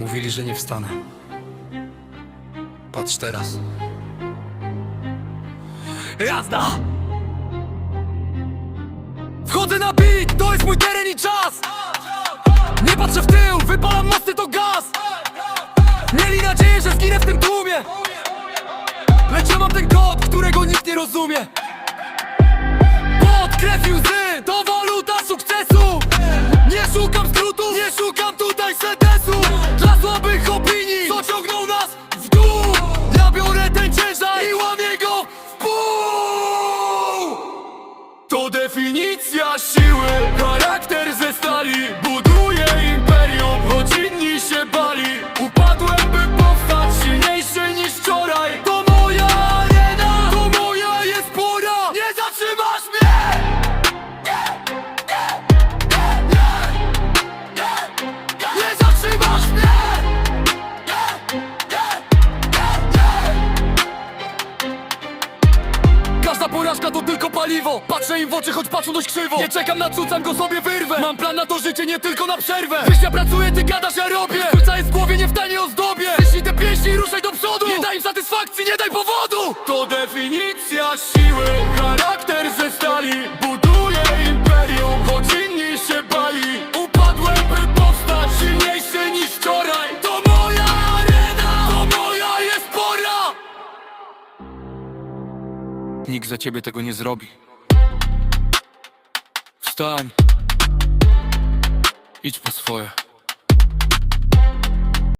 Mówili, że nie wstanę. Patrz teraz. Jazda! Wchodzę na beat, to jest mój teren i czas! Nie patrzę w tył, wypalam mosty to gaz! Mieli nadzieję, że zginę w tym tłumie Lecz ja mam ten kod, którego nikt nie rozumie ciągną nas w dół. Ja biorę ten ciężar i łamię go w pół. To definicja siły, porażka to tylko paliwo. Patrzę im w oczy, choć patrzą dość krzywo. Nie czekam na cucam, go sobie wyrwę. Mam plan na to życie, nie tylko na przerwę. Wiesz, ja pracuję, ty gadasz, ja robię. Rzuca jest w głowie, nie w tanie ozdobie Jeśli te pieśni, ruszaj do przodu. Nie daj im satysfakcji, nie daj powodu. To definicja siły Charakter ze stali. Buduje Nikt za ciebie tego nie zrobi. Wstań. Idź po swoje.